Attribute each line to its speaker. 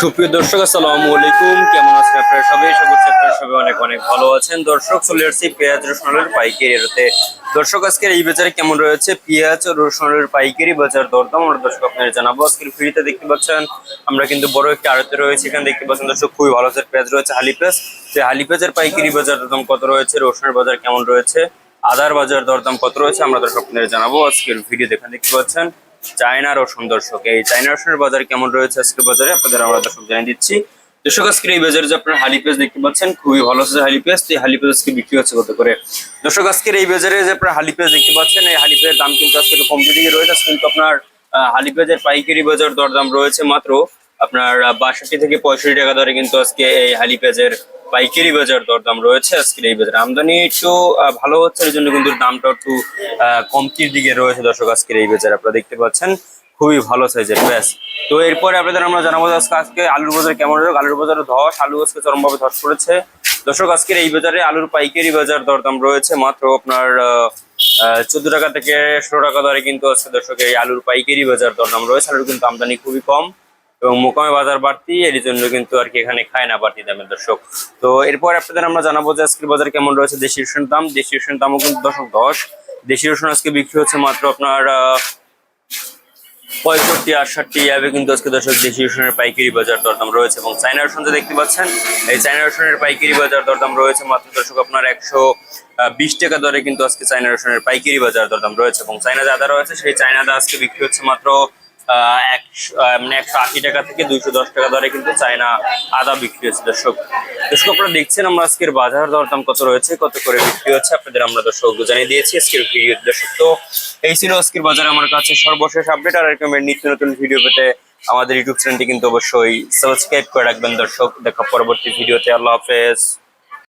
Speaker 1: সুপ্রিয় দর্শক, আসসালামু আলাইকুম। কেমন আছেন আপনারা সবাই? আশা করছি আপনারা সবাই অনেক অনেক ভালো আছেন। দর্শক, চলে আসছি পেঁয়াজ রসুনের পাইকারি রেটে। দর্শক, আজকের এই বাজারে কেমন রয়েছে? পেঁয়াজ রসুনের পাইকারি বাজার দরদাম। আমরা দর্শক, আপনাদের জানাব, আজকের ফ্রিতে দেখতে পাচ্ছেন, আমরা কিন্তু বড় একটা আড়তে রয়েছে। এখানে দেখতে পাচ্ছেন দর্শক, খুবই ভালো আছে পেঁয়াজ রয়েছে হালি পেঁয়াজ। যে হালি পেঁয়াজের পাইকারি বাজার দরদাম কত রয়েছে? রসুনের বাজার কেমন রয়েছে? আদার বাজার দরদাম কত রয়েছে? আমরা দর্শক, আপনাদের জানাব। আজকের ভিডিও দেখেন দেখতে পাচ্ছেন চায়না রসুন দর্শক এই চায়না রসুনের বাজার কেমন রয়েছে আজকে বাজারে? আপনাদের আমরা দর্শক জানিয়ে দিচ্ছি। দর্শক আজকে এই বাজারে যে আপনার হালি পেঁয়াজ দেখতে পাচ্ছেন, খুবই ভালো আছে হালি পেঁয়াজ। এই হালি পেঁয়াজ আজকে বিক্রি হচ্ছে কত করে? দর্শক, আজকের এই বাজারে যে আপনার হালি পেঁয়াজ দেখতে পাচ্ছেন, এই হালি পেঁয়াজের দাম কিন্তু আজকে কমতি দিকে রয়েছে, কিন্তু আপনার হালি পেঁয়াজের পাইকারি বাজার দরদাম রয়েছে মাত্র আপনার বাষট্টি থেকে পঁয়ষট্টি টাকা দরে কিন্তু আজকে এই হালি পেঁয়াজের পাইকারি বাজার দরদাম রয়েছে। আজকের এই বাজারে আমদানি একটু ভালো হচ্ছে এর জন্য কিন্তু দামটা একটু কমতির দিকে রয়েছে দর্শক আজকের এই বাজারে। আপনারা দেখতে পাচ্ছেন, খুবই ভালো সাইজের ব্যাস তো এরপরে আপনাদের আমরা জানাব আজকে আজকে আলুর বাজার কেমন রয়েছে? আলুর বাজারে ধস, আলু আজকে চরমভাবে ধস পড়েছে। দর্শক, আজকের এই বাজারে আলুর পাইকারি বাজার দরদাম রয়েছে মাত্র আপনার চোদ্দ টাকা থেকে ষোলো টাকা দরে কিন্তু আজকে দর্শক এই আলুর পাইকারি বাজার দরদাম রয়েছে। আলুর কিন্তু আমদানি খুবই কম। এবং মোকামে বাজার বাড়তি, এর জন্য কিন্তু আর কি এখানে খায় না বাড়তি দামের দর্শক। তো এরপর আপনাদের আমরা জানাব যে আজকের বাজার কেমন রয়েছে দেশি রসুন দাম। দেশি রসুন দামও কিন্তু দশক দশ। দেশি রসুন আজকে বিক্রি হচ্ছে মাত্র আপনার পঁয়ষট্টি, আটষট্টি, এভাবে কিন্তু আজকে দর্শক দেশি রসুনের পাইকারি বাজার দরদাম রয়েছে। এবং চাইনা রসুন যে দেখতে পাচ্ছেন, এই চাইনা রসুনের পাইকারি বাজার দরদাম রয়েছে মাত্র দর্শক আপনার একশো বিশ টাকা দরে কিন্তু আজকে চাইনা রসুনের পাইকারি বাজার দরদাম রয়েছে। এবং চাইনা যে আদা রয়েছে, সেই চাইনা আদা আজকে বিক্রি হচ্ছে মাত্র মানে একশো আশি টাকা থেকে দুইশো দশ টাকা দরে কিন্তু চাইনা আদা বিক্রি হচ্ছে, দর্শক। দর্শক, আপনারা দেখছেন আমরা আজকের বাজার দরদাম কত রয়েছে, কত করে বিক্রি হচ্ছে, আপনাদের আমরা দর্শক জানিয়ে দিয়েছি আজকের ভিডিও। দর্শক, তো এই ছিল আজকের বাজারে, আমার কাছে সর্বশেষ আপডেট আর এরকম নিত্য নতুন ভিডিও পেতে আমাদের ইউটিউব চ্যানেলটি কিন্তু অবশ্যই সাবস্ক্রাইব করে রাখবেন, দর্শক। দেখা পরবর্তী ভিডিওতে আল্লাহ হাফেজ।